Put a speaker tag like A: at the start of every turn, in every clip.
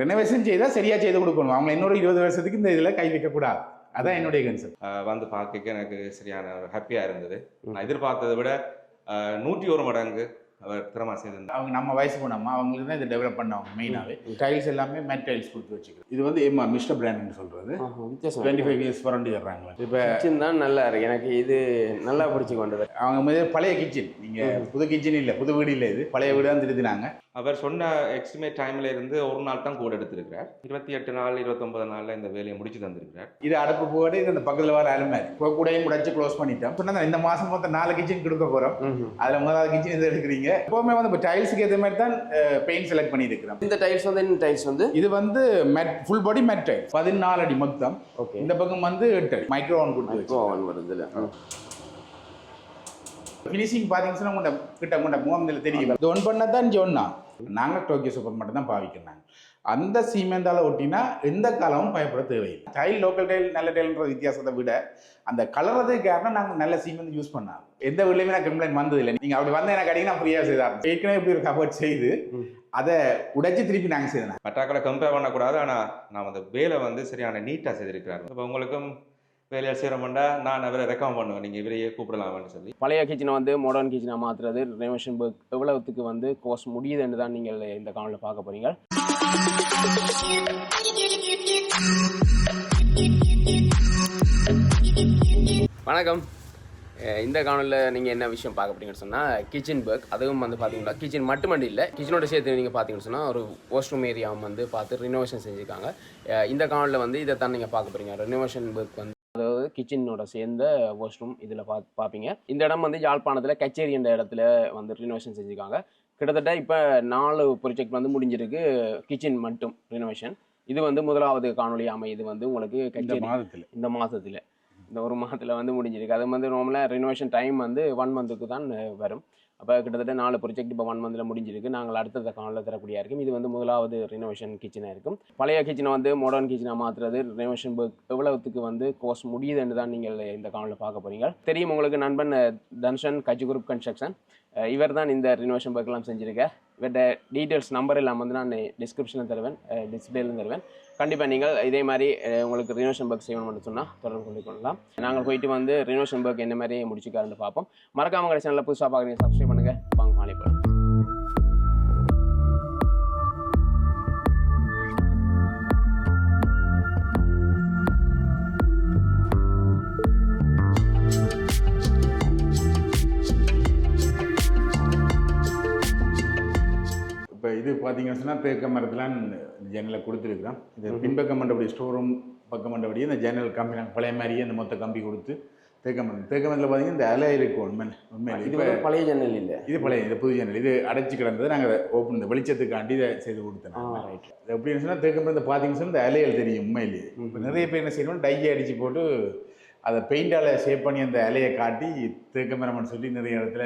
A: Renovation செய்தால் சரியாக செய்து கொடுக்கணும். அவங்க இன்னொரு இருபது வருஷத்துக்கு இந்த இதில் கை வைக்கக்கூடாது அதான் என்னுடைய கன்செப்ட்
B: வந்து பார்க்க எனக்கு சரியான ஹாப்பியாக இருந்தது. நான் எதிர்பார்த்ததை விட நூற்றி ஒரு மடங்கு அவர் திறமா செய்திருந்தார்
A: அவங்க நம்ம வயசு போனோமா அவங்களுக்கு தான் இதை டெவலப் பண்ணவங்க மெயினாகவே டைல்ஸ் எல்லாமே மேட் டைல்ஸ் கொடுத்து வச்சுக்கிறோம் இது வந்து எம்மா மிஸ்டர் பிராண்ட்னு சொல்கிறது
C: வித்தியாசம்.
A: டுவெண்ட்டி ஃபைவ் இயர்ஸ் வரண்டி தர்றாங்களா. இப்போ
C: கிச்சன் தான் நல்லா இருக்கு. எனக்கு இது நல்லா பிடிச்சி கொண்டது
A: அவங்க முதல்ல பழைய கிச்சன் நீங்கள் புது கிச்சன் இல்லை புது வீடு இல்லை இது. பழைய வீடு தான் திருத்தினாங்க.
B: அவர் சொன்ன எக்ஸ்டிமேட் டைம்ல இருந்து ஒரு நாள் தான் கூட எடுத்திருக்கிறார். இருபத்தி எட்டு நாள் இருபத்தொன்பது நாள்ல இந்த வேலையை முடிச்சு தந்திருக்கிறார்.
A: இது அடுப்பு போடு இது அந்த பக்கத்தில் வர அலுமாரி இப்போ கூடையும் முடைச்சு க்ளோஸ் பண்ணிட்டோம். சொன்னா இந்த மாதம் மொத்தம் நாலு கிச்சன் கொடுக்க போகிறோம். அதில் முதலாவது கிச்சன் இது எடுக்கிறீங்க? எப்போவுமே வந்து இப்போ டைல்ஸுக்கு ஏற்ற மாதிரி தான் பெயிண்ட் செலக்ட் பண்ணியிருக்கிறோம்.
C: இந்த டைல்ஸ் வந்து இந்த டைல்ஸ் வந்து?
A: இது வந்து மெட் ஃபுல் பாடி மெட் டைல் பதினாலு அடி மொத்தம்.
C: ஓகே
A: இந்த பக்கம் வந்து எட்டு அடி. மைக்ரோ ஓவன் கொடுத்து
C: ஓவன் வருது இல்லை
A: ஃபினிஷிங் பார்த்தீங்கன்னா உங்கள்ட்ட கிட்ட உங்கள்ட்ட முகமதில் தெரியும் இது ஒன் பண்ண தான் நாங்கள் டோக்கியோ சூப்பர் மட்டும் தான் பாவிக்கிறாங்க அந்த சீமெந்தால ஒட்டினா எந்த காலமும் பயப்பட தேவையில்லை. டைல் லோக்கல் டைல் நல்ல டைல்ன்ற வித்தியாசத்தை விட அந்த கலர்றதுக்கு காரணம் நாங்கள் நல்ல சீமெண்ட் யூஸ் பண்ணாங்க. எந்த வீட்லையுமே நான் கம்ப்ளைண்ட் வந்ததில்லை. நீங்கள் அப்படி வந்தா எனக்கு அடிக்க நான் ஃப்ரீயாக செய்தார் ஏற்கனவே இப்படி ஒரு கபோர்ட் செய்து. அதை உடைச்சு திருப்பி நாங்கள் செய்தோம்
B: மற்றாக்களை கம்பேர் பண்ணக்கூடாது. ஆனா நான் அந்த வேலை வந்து சரியான நீட்டா செய்திருக்கிறார். இப்போ உங்களுக்கும் வேலையை செய்கிறோம்னா நான் அவரை ரெக்கமெண்ட் பண்ணுவேன். நீங்கள் இவரையே கூப்பிடலாம்னு சொல்லி.
C: பழைய கிச்சனை வந்து மாடர்ன் கிச்சனாக மாற்றுறது ரெனோவேஷன் ஒர்க் எவ்வளவுத்துக்கு வந்து கோர்ஸ் முடியுதுன்னு தான் நீங்கள் இந்த காணொலியில் பார்க்க போகிறீங்க வணக்கம். இந்த காணொலியில் நீங்கள் என்ன விஷயம் பார்க்க போறீங்கன்னு சொன்னால் கிச்சன் ஒர்க் அதுவும் வந்து பார்த்தீங்கன்னா கிச்சன் மட்டுமண்டி இல்லை கிச்சனோட சேர்த்து நீங்கள் பார்த்தீங்கன்னு சொன்னால் ஒரு வாஷ்ரூம் ஏரியாவும் வந்து பார்த்து ரினோவேஷன் செஞ்சுருக்காங்க. இந்த காணொலியில் வந்து இதை தான் நீங்கள் பார்க்க போறீங்க. ரினோவேஷன் ஒர்க் வந்து அதாவது கிச்சனோட சேர்ந்த வாஷ்ரூம் இதில் பா பார்ப்பீங்க. இந்த இடம் வந்து யாழ்ப்பாணத்தில் கச்சேரி என்ற இடத்துல வந்து ரினோவேஷன் செஞ்சுருக்காங்க. கிட்டத்தட்ட இப்போ நாலு ப்ரொஜெக்ட் வந்து முடிஞ்சிருக்கு கிச்சன் மட்டும் ரினோவேஷன் இது வந்து முதலாவது காணொளி அமையுது வந்து உங்களுக்கு கச்சேரி.
A: மாதத்தில்.
C: இந்த மாதத்தில். இந்த ஒரு மாதத்தில் வந்து முடிஞ்சிருக்கு. அது வந்து நார்மலாக ரெனோவேஷன் டைம் வந்து ஒன் மந்த்துக்கு தான் வரும். அப்போ கிட்டத்தட்ட நாலு ப்ரொஜெக்ட் இப்போ ஒன் மந்தில் முடிஞ்சிருக்கு. நாங்கள் அடுத்த காலில் தரக்கூடிய இருக்கும். இது வந்து முதலாவது ரினோவேஷன் கிச்சனாக இருக்கும். பழைய கிச்சனை வந்து மாடர்ன் கிச்சனாக மாற்றுறது ரினோவேஷன் ஒர்க் எவ்வளவுக்கு வந்து கோர்ஸ் முடியுதுன்னு தான் நீங்கள் இந்த காலில் பார்க்க போகிறீங்க தெரியும் உங்களுக்கு நண்பன் தன்ஷன் கஜி குரூப் கன்ஸ்ட்ரக்ஷன் இவர் தான் இந்த ரினோவேஷன் ஒர்க்லாம் செஞ்சுருக்கேன் இவர்கிட்ட டீட்டெயில்ஸ் நம்பர் எல்லாம் வந்து நான் டிஸ்கிரிப்ஷனில் தருவேன் டிஸ்பிளேலும் தருவேன். கண்டிப்பாக நீங்கள் இதே மாதிரி உங்களுக்கு உங்களுக்கு ரினோவேஷன் ஒர்க் மட்டும் சொன்னால் தொடர்பு கொண்டு கொள்ளலாம் நாங்கள் போயிட்டு வந்து ரினோவேஷன் ஒர்க் என்ன மாதிரி முடிச்சுக்காருன்னு பார்ப்போம். மறக்காம கடை சேனலில் புதுசாக பார்க்குறீங்க சப்ஸ்கிரைப் பண்ணுங்கள் வாங்க மாலை
A: இது பார்த்தீங்கன்னு சொன்னால் தேக்க மரத்துலாம் ஜன்னலை கொடுத்துருக்குறோம். இது பின்பக்கம் மண்டபடி ஸ்டோர் ரூம் பக்கம் மண்டபடி இந்த ஜன்னல் கம்பி நாங்கள் பழைய மாதிரியே இந்த மொத்த கம்பி கொடுத்து தேக்க மரம். தேக்க மரத்தில் பார்த்தீங்கன்னா இந்த அலை இருக்கும் உண்மை உண்மையில.
C: இது பழைய ஜன்னல் இல்லை?
A: இது பழைய இது புது ஜன்னல் இது அடைச்சி கிடந்தது நாங்கள் ஓப்பன் இந்த வெளிச்சத்துக்காண்டி இதை செய்து கொடுத்தோம்.
C: ரைட்
A: இது எப்படின்னு சொன்னால் தேக்க மரத்தை பார்த்தீங்கன்னு சொன்னால் இந்த அலைகள் தெரியும் உண்மையிலேயே இப்போ நிறைய பேர் என்ன செய்யணும் டையை அடித்து போட்டு அதை பெயிண்டால் ஷேப் பண்ணி அந்த இலையை காட்டி தேக்க மரம்னு சொல்லி நிறைய இடத்துல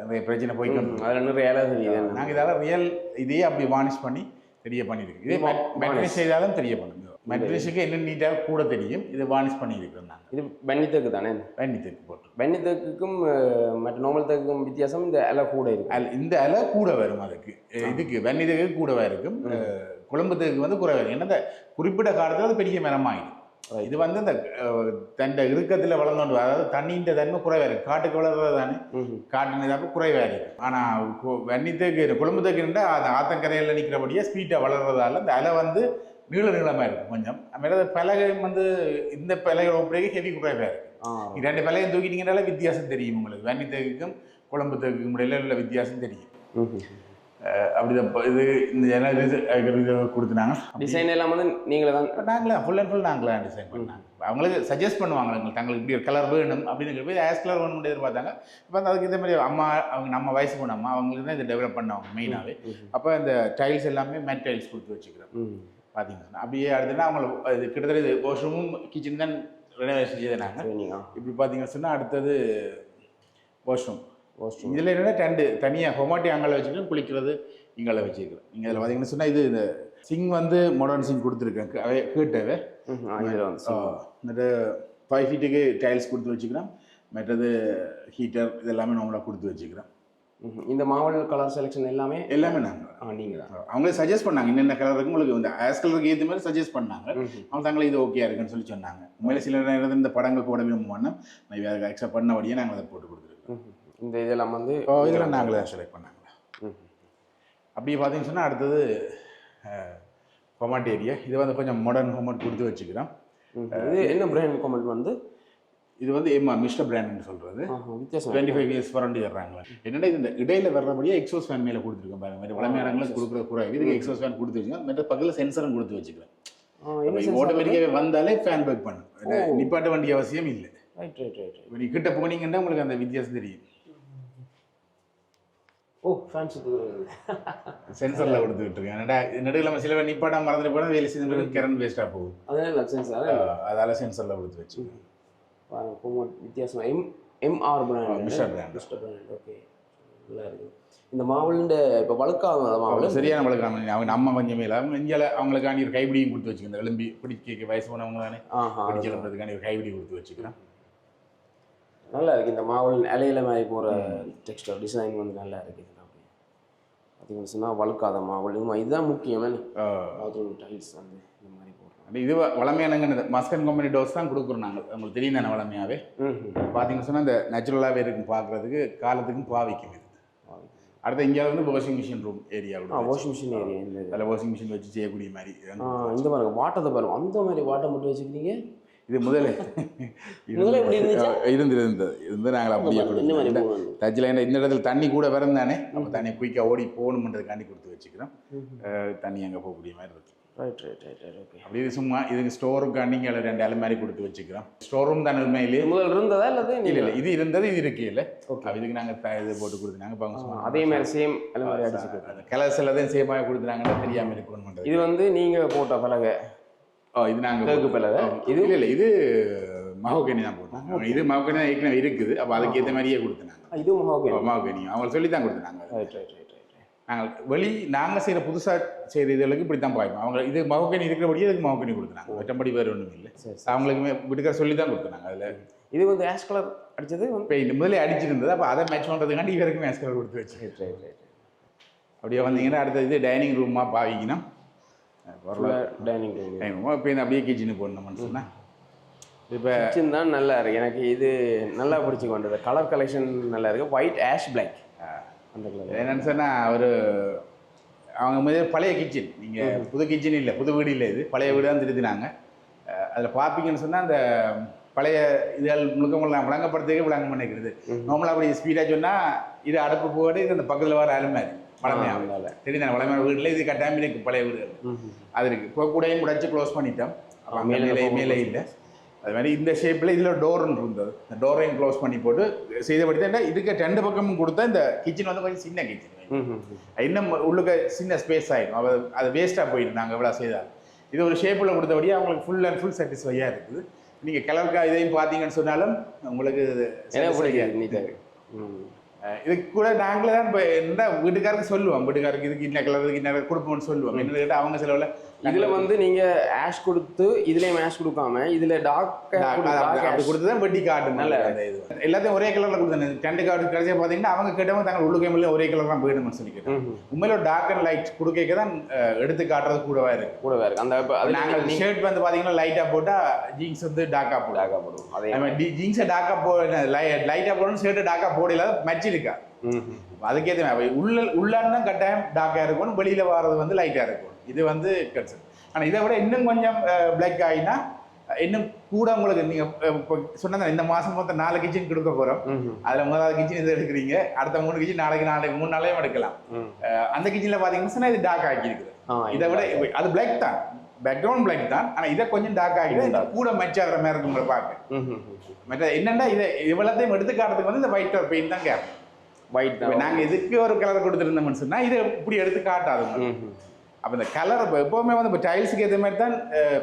A: நிறைய பிரச்சனை போய்க்கொண்டு
C: அதில் நிறைய இலை தெரியுது
A: நாங்கள் இதால ரியல் இதையே அப்படி வானிஷ் பண்ணி தெரிய பண்ணியிருக்கு. இதே மெட்ரிஸ் செய்தாலும் தெரிய பண்ணுங்க மெட்ரிஸுக்கு என்ன நீட்டாக கூட தெரியும் இது வானிஷ் பண்ணியிருக்கிறோம் நாங்கள்
C: இது பென்னித்தக்கு தானே?
A: வெண்ணி தேக்கு போட்டு.
C: பென்னித்தக்குக்கும் மற்ற நார்மல் தக்குக்கும் வித்தியாசம் இந்த இலை கூட இருக்கு.
A: அல் இந்த இலை கூட வரும் அதுக்கு. இதுக்கு வெண்ணி தேக்கு கூடவா இருக்கும் குழம்பு தேக்கு வந்து குறைவா இருக்கும் ஏன்னா இந்த குறிப்பிட்ட காலத்தில் அது பெரிய மரமாயிடும். இது வந்து இந்த தண்ட இறுக்கத்தில் வளர்ந்தோண்டு. அதாவது தண்ணின்ற தன்மை குறைவா இருக்கு காட்டுக்கு வளர்றது தானே. காட்டின இதாக குறைவாக இருக்கும் ஆனால் வெண்ணித்தேக்கு குழம்பு தேக்குன்னா அது ஆத்தங்கரையில் நிற்கிறபடியே ஸ்பீட்டாக வளர்றதால இந்த அலை வந்து நீள நீளமாக இருக்கும் கொஞ்சம். அதுமாரி அது பலகை வந்து இந்த பலகை ஒப்படைக்கு ஹெவி குறைவாக நீ ரெண்டு பலகையும் தூக்கிட்டீங்கனால வித்தியாசம் தெரியும் உங்களுக்கு. வெண்ணித்தேக்குக்கும் குழம்பு தேக்குக்கும் இடையில உள்ள வித்தியாசம் தெரியும். அப்படிதான். இப்ப இது இந்த இது கொடுத்துனாங்க
C: டிசைன் எல்லாம் வந்து நீங்களே தான்
A: நாங்களே? ஃபுல் அண்ட் ஃபுல் நாங்களே டிசைன் பண்ணாங்க. அவங்களுக்கு சஜஸ்ட் பண்ணுவாங்க எங்களுக்கு தங்களுக்கு இப்படி ஒரு கலர் வேணும் அப்படின்னு போய் ஆஸ் கலர் வேணும்னு எதிர்பார்த்தாங்க இப்போ அதுக்கு இதே மாதிரி அம்மா அவங்க நம்ம வயசு போன அம்மா அவங்களுக்கு தான் இதை டெவலப் பண்ணவங்க மெயினாகவே. அப்போ இந்த டைல்ஸ் எல்லாமே மேட் டைல்ஸ் கொடுத்து வச்சுக்கிறோம். பார்த்தீங்கன்னா அப்படியே அடுத்துனா அவங்களுக்கு இது கிட்டத்தட்ட இது வாஷ்ரூமும் கிச்சன் தான் ரெனோவேஷன் செய்தாங்க. இப்படி பார்த்தீங்கன்னு சொன்னால் அடுத்தது வாஷ்ரூம் இதில் என்னென்னா டெண்டு தனியாக ஹொமாட்டி அங்கே வச்சுக்கலாம் குளிக்கிறது இங்கே வச்சுக்கிறேன் நீங்கள் இதில் பார்த்தீங்கன்னு சொன்னால் இது இந்த சிங் வந்து மாடர்ன் சிங் கொடுத்துருக்கேன். கேட்டவே. இந்த ஃபைவ் ஃபீட்டுக்கு டைல்ஸ் கொடுத்து வச்சுக்கிறேன் மற்றது ஹீட்டர் இதெல்லாமே நம்மளாக கொடுத்து
C: வச்சுக்கிறேன் இந்த மாவட்ட கலர் செலெக்ஷன் எல்லாமே
A: எல்லாமே நாங்கள்
C: நீங்கள்
A: அவங்களே சஜஸ்ட் பண்ணாங்க. என்னென்ன கலர் இருக்கு உங்களுக்கு இந்த ஆஸ் கலருக்கு ஏற்ற மாதிரி சஜஸ்ட் பண்ணாங்க. அவங்க தாங்களே இது ஓகே இருக்குன்னு சொல்லி சொன்னாங்க. உண்மையில சில நேரத்தில் இந்த படங்கள் போட விரும்புவோம்னா நான் வேறு அக்செப்ட் பண்ணபடியே நாங்கள் அதை போட்டு கொடுத்துருக்கோம்.
C: இந்த இதெல்லாம் வந்து
A: இதெல்லாம் நாங்களே தான் செலக்ட் பண்ணாங்க
C: ம்ஹும்.
A: அப்படி பார்த்தீங்கன்னு சொன்னால் அடுத்தது கொமாண்ட் ஏரியா இது வந்து கொஞ்சம் மாடர்ன் ஹோமட் கொடுத்து வச்சுக்கிறோம்.
C: இது என்ன பிராண்ட் கமெண்ட் வந்து?
A: இது வந்து எம்மா மிஸ்டர் பிராண்ட்னு சொல்கிறது
C: வித்தியாசம்.
A: டுவெண்ட்டி ஃபைவ் இயர்ஸ் வாரண்டி என்னடா இது இந்த இடையில வர்றபடியே எக்ஸோஸ் ஃபேன் மேலே கொடுத்துருக்கோம் பாருங்க. மற்ற வளமையானங்களுக்கு கொடுக்குற குறைவு இதுக்கு எக்ஸோஸ் ஃபேன் கொடுத்து வச்சுக்கோங்க மற்ற பக்கத்தில் சென்சரும் கொடுத்து வச்சுக்கிறேன்
C: ஆ, என்ன sensor?
A: ஆட்டோமேட்டிக்காக வந்தாலே ஃபேன் பேக் பண்ணும். நிப்பாட்ட வேண்டிய அவசியம் இல்லை.
C: ரைட் ரைட் ரைட்
A: நீ கிட்ட போனீங்கன்னா உங்களுக்கு அந்த வித்தியாசம் தெரியும்.
C: ஓ ஃபேன் சுற்றுகிறது
A: சென்சரில் கொடுத்துக்கிட்டு இருக்கேன் என்னடா நடுவில் நம்ம சில பேர் நிப்பாட்டாம மறந்துட்டு போனால் வேலை செஞ்சு கரண்ட் வேஸ்ட்டாக போகும்
C: அதனால சென்சார்
A: அதால சென்சரில் கொடுத்து வச்சுக்கோங்க
C: பாருங்க கோமோட் வித்தியாசம். M MR brand
A: mister brand
C: mister brand okay நல்லா இருக்கு. இந்த மாவலுண்ட இப்போ வழுக்காத
A: அவ்வளோ சரியான நம்ம அவங்க நம்ம கொஞ்சம் மேல அவங்க இந்தியாவில் அவங்களுக்காண்டி ஒரு கைப்பிடியும் கொடுத்து வச்சுக்கிறேன். எலும்பி பிடிக்க வயசு போனவங்க தானே?
C: ஆஹா.
A: பிடிக்க எழுப்புறதுக்காண்டி ஒரு கைப்பிடி கொடுத்து வச்சுக்கிறேன்.
C: நல்லா இருக்கு. இந்த மாவல் இலையில மாதிரி போகிற டெக்ஸ்டர் டிசைன் வந்து நல்லா இருக்கு. இதுல அப்படியே பார்த்தீங்கன்னு சொன்னால் வழுக்காத மாவல் இது இதுதான் முக்கியம் பாத்ரூம் டைல்ஸ் வந்து இந்த மாதிரி போடுறோம்
A: இது வளமையானங்க மஸ்கன் கம்பெனி டோஸ் தான் கொடுக்குறோம் நாங்கள் உங்களுக்கு தெரியும் தானே வளமையாகவே பார்த்தீங்கன்னு சொன்னால் இந்த நேச்சுரலாகவே இருக்கும் பார்க்குறதுக்கு காலத்துக்கும் பாவிக்கும் இது. அடுத்து இங்கே வந்து washing machine room area
C: washing machine area.
A: அதில் வாஷிங் மிஷின் வச்சு செய்யக்கூடிய மாதிரி
C: இந்த பாருங்க வாட்டத்தை பாருங்க அந்த மாதிரி வாட்டை மட்டும் வச்சுக்கிறீங்க?
A: இது
C: இருந்துச்சு?
A: இருந்து இருந்தது இருந்து நாங்கள் அப்படியே கொடுத்தோம். டச்சில் இந்த இடத்துல தண்ணி கூட வரந்தானே அப்போ தண்ணி குயிக்காக ஓடி போகணுன்றதுக்காண்டி கொடுத்து வச்சுக்கிறோம். தண்ணி அங்கே போகக்கூடிய மாதிரி இருக்கு.
C: Right right right right okay
A: அப்படி இது சும்மா இதுக்கு ஸ்டோருக்காண்டி இங்கே ரெண்டு அலமாரி கொடுத்து வச்சுக்கிறோம். ஸ்டோர் ரூம் தானே உண்மையிலேயே
C: முதல் இருந்ததா இல்லது
A: இல்லை இல்லை இது இருந்தது இது இருக்கு இல்லை. அப்போ இதுக்கு நாங்கள் இது போட்டு கொடுத்துனாங்க. இப்போ
C: அதே மாதிரி சேம் அடிச்சுக்கு
A: அந்த கலர்ஸ் எல்லாத்தையும் சேமாக கொடுத்துனாங்கன்னா தெரியாமல் இருக்கணும்
C: இது வந்து நீங்க போட்ட பலகை.
A: இது நாங்கள்
C: இது
A: இது? இல்லை இது மகோகனி தான் போட்டாங்க இது மகோகனி தான் ஏற்கனவே இருக்குது. அப்போ அதுக்கு ஏற்ற மாதிரியே கொடுத்துனாங்க.
C: இது மகாகே
A: மகோகனி. அவங்க சொல்லி தான் கொடுத்துனாங்க
C: ரைட் ரைட் ரைட்
A: நாங்கள் வெளி நாங்கள் செய்கிற புதுசாக செய்கிற இதுகளுக்கு இப்படி தான் பாய்ப்போம் அவங்க இது மகோகனி இருக்கிறபடியே இதுக்கு மகோகனி கொடுத்துனாங்க மற்றபடி வேறு ஒன்றும் இல்லை. அவங்களுக்குமே வீட்டுக்கார சொல்லி தான் கொடுத்துனாங்க அதில்.
C: இது வந்து ஆஷ் கலர் அடிச்சது? வந்து
A: பெயிண்ட் முதல்ல அடிச்சிருந்தது. அப்போ அதை மேட்ச் பண்ணுறதுக்காண்டி இவருக்கும் மேட்ச் கலர் கொடுத்து வச்சு.
C: ரைட் ரைட்
A: அப்படியே வந்தீங்கன்னா அடுத்த இது டைனிங் ரூமாக
C: ஃபுல்லாக டைனிங்
A: ரூமாக இப்போ இந்த அப்படியே கிச்சனு போடணும்னு சொன்னேன் இப்போ
C: கிச்சன் தான் நல்லா இருக்கு. எனக்கு இது நல்லா பிடிச்சி கொண்டது. கலர் கலெக்ஷன் நல்லா இருக்கு. ஒயிட் ஆஷ் பிளாக் அந்த கலர்
A: என்னன்னு சொன்னால் ஒரு அவங்க முதல்ல பழைய கிச்சன் நீங்கள் புது கிச்சன் இல்லை புது வீடு இல்லை இது. பழைய வீடு தான் திருத்தினாங்க. அதில் பார்ப்பீங்கன்னு சொன்னால் அந்த பழைய இதுகள் முழுக்க முழுக்க விளங்கப்படுறதுக்கே விளங்க பண்ணிக்கிறது. நார்மலாக அப்படி ஸ்பீடாக சொன்னால் இது அடுப்பு போட்டு இது அந்த பக்கத்தில் வர அலுமாரி பழமையாக தெரியுதா பழமையான வீட்டில் இது கட்டாயம் இருக்கு பழைய வீடுகள். அது இருக்குது இப்போ கூடையும் உடைச்சு க்ளோஸ் பண்ணிட்டோம்.
C: மேல
A: மேலே இல்லை. அது மாதிரி இந்த ஷேப்பில் இதில் டோர்னு இருந்தது. இந்த டோரையும் க்ளோஸ் பண்ணி போட்டு செய்தபடி தான் இதுக்கு ரெண்டு பக்கமும் கொடுத்தா இந்த கிச்சன் வந்து கொஞ்சம் சின்ன கிச்சன் இன்னும் உள்ளுக்க சின்ன ஸ்பேஸ் ஆகிடும் அவ அது வேஸ்ட்டாக போயிடும். நாங்கள் எவ்வளோ செய்தால் இது ஒரு ஷேப்பில் கொடுத்தபடியே அவங்களுக்கு ஃபுல் அண்ட் ஃபுல் சாட்டிஸ்ஃபையாக இருக்குது. நீங்கள் கலர்க்கா இதையும் பார்த்தீங்கன்னு சொன்னாலும் உங்களுக்கு இது இதுக்கு கூட நாங்களே தான் இப்போ என்ன வீட்டுக்காருக்கு சொல்லுவோம் வீட்டுக்காருக்கு இதுக்கு இன்ன கலர் இதுக்கு இன்ன கொடுப்போம்னு சொல்லுவோம் என்ன கேட்டால் அவங்க செலவில்
C: இதுல வந்து நீங்க ஆஷ் கொடுத்து இதுலயும் ஆஷ் கொடுக்காம இதுல டார்க்
A: அப்படி கொடுத்து தான் வெட்டி நல்ல அந்த இது. எல்லாத்தையும் ஒரே கலரில் கொடுத்தேன். டென்ட் கார்டு கடைசியாக பார்த்தீங்கன்னா அவங்க கேட்டவங்க தாங்க உள்ளுக்கைமில்ல ஒரே கலர் தான் போயிடணும்னு சொல்லி கேட்டேன் உண்மையில டார்க் அண்ட் லைட் கொடுக்க தான் எடுத்து காட்டுறது கூடவா இருக்கு?
C: கூட வேறு அந்த
A: நாங்கள்
C: நீங்க
A: ஷர்ட் வந்து பார்த்தீங்கன்னா லைட்டாக போட்டால் ஜீன்ஸ் வந்து டார்க்காக போடும்.
C: டார்க்கா போடுவோம் அதே
A: ஜீன்ஸை டார்க்காக போ லைட்டாக போடணும் ஷர்ட்டு டார்க்காக போடல மச்சு இருக்கா? அதுக்கேற்ற உள்ள உள்ளான்னு கட்டாயம் டார்க்காக இருக்கணும் வெளியில் வர்றது வந்து லைட்டாக இருக்கும். இது வந்து கட்ஸ் ஆனால் இதை விட இன்னும் கொஞ்சம் பிளாக் ஆகினா இன்னும் கூட உங்களுக்கு நீங்கள் சொன்னது இந்த மாதம் மொத்தம் நாலு கிச்சன் கொடுக்க போகிறோம் அதில் முதலாவது கிச்சன் இது எடுக்கிறீங்க? அடுத்த மூணு கிச்சன் நாளைக்கு நாளைக்கு மூணு நாளையும் எடுக்கலாம். அந்த கிச்சனில் பார்த்தீங்கன்னா சொன்னா இது டார்க் ஆக்கியிருக்குது.
C: ஆ
A: இதை விட அது பிளாக் தான். பேக்ரவுண்ட் பிளாக் தான். ஆனால் இதை கொஞ்சம் டார்க் ஆகிடும் கூட மெச் ஆகிற மாதிரி இருக்கும் உங்களை பார்க்க. மற்ற என்னென்னா இதை இவ்வளோத்தையும் எடுத்து காட்டுறதுக்கு வந்து இந்த ஒயிட் ஒரு பெயிண்ட் தான் கேட்போம்
C: ஒயிட்
A: நாங்கள் இதுக்கு ஒரு கலர் கொடுத்துருந்தோம்னு சொன்னால் இதை இப்படி எடுத்து காட்டாது அப்போ இந்த கலர் இப்போ எப்போவுமே வந்து இப்போ டைல்ஸுக்கு ஏற்ற மாதிரி தான்